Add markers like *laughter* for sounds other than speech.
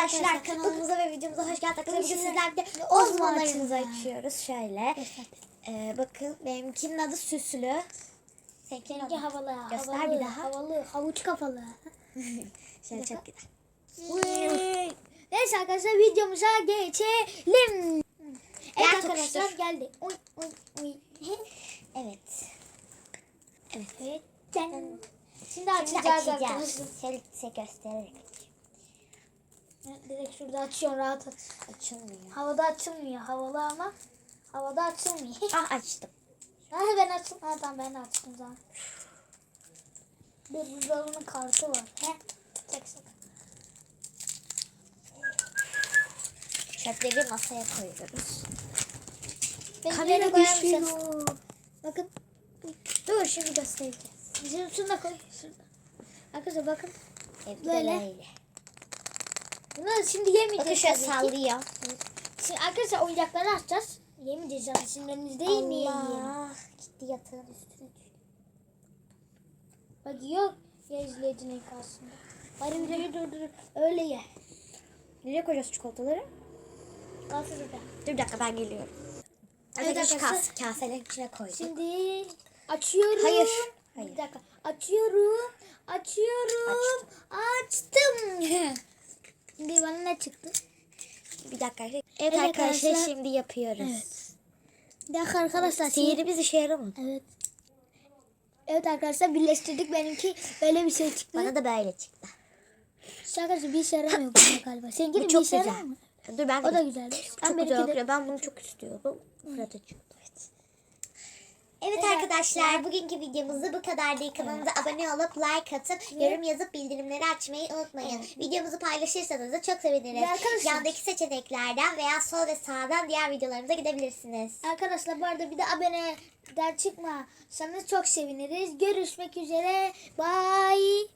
arkadaşlar kanalımıza ve videomuza hoş geldiniz. Bugün sizlerle birlikte ozmalarımızı açıyoruz. Şöyle. Ee, bakın benimkinin adı Süslü. Adı havalı, Göster havalı, bir daha. havalı, havuç kafalı. *laughs* Şöyle çok güzel. Neyse arkadaşlar videomuza geçelim. Evet arkadaşlar geldi. Oy, oy, oy. Evet. Evet. Can. Şimdi Şimdi açacağız açacağız. arkadaşlar. Şöyle size göstererek. Direkt şurada açıyorum rahat aç. Açılmıyor. Havada açılmıyor. Havalı ama havada açılmıyor. *laughs* Ah açtım. ha, ben açtım. Ha tamam ben açtım zaten. Bir buzdolabının kartı var. He. Çek çek. Çöpleri masaya koyuyoruz. Benim Kamera düşüyor. Bakın. Dur şimdi göstereceğiz. Şunu, şunu da koy. Şunu. Arkadaşlar bakın. Evet, Böyle. böyle. Bunu şimdi yemeyeceğiz. Ki. sallıyor. Şimdi arkadaşlar oyuncakları açacağız. Yemeyeceğiz şimdi mi yiyelim? Allah. Gitti yatağın üstüne düştü. Bak yok ya izleyicinin karşısında. Bari videoyu durdur. Öyle ye. Nereye koyacağız çikolataları? Al şurada. Dur bir dakika ben geliyorum. Evet Evet şu kas, kaselerin içine koyduk. Şimdi açıyorum. Hayır, hayır. Bir dakika. Açıyorum. Açıyorum. Açtım. Ne çıktı? Bir dakika. Evet, Evet arkadaşlar, arkadaşlar. şimdi yapıyoruz. Evet. Bir dakika arkadaşlar. Sihirimiz işe yaramadı. Evet. Evet arkadaşlar birleştirdik benimki böyle bir şey çıktı. Bana da böyle çıktı. Şakası bir işe yaramıyor buna galiba. Seninki de bir işe güzel. mı? Dur ben O da güzelmiş. Çok Ben güzel okuyor. Ben bunu çok istiyordum. Fırat açıyordu. Evet. Evet Evet arkadaşlar bugünkü videomuzda bu kadardı. Kanalımıza abone olup like atıp yorum yazıp bildirimleri açmayı unutmayın. Videomuzu paylaşırsanız da çok seviniriz. Arkadaşlar- Yandaki seçeneklerden veya sol ve sağdan diğer videolarımıza gidebilirsiniz. Arkadaşlar bu arada bir de aboneden çıkmasanız çok seviniriz. Görüşmek üzere. Bye.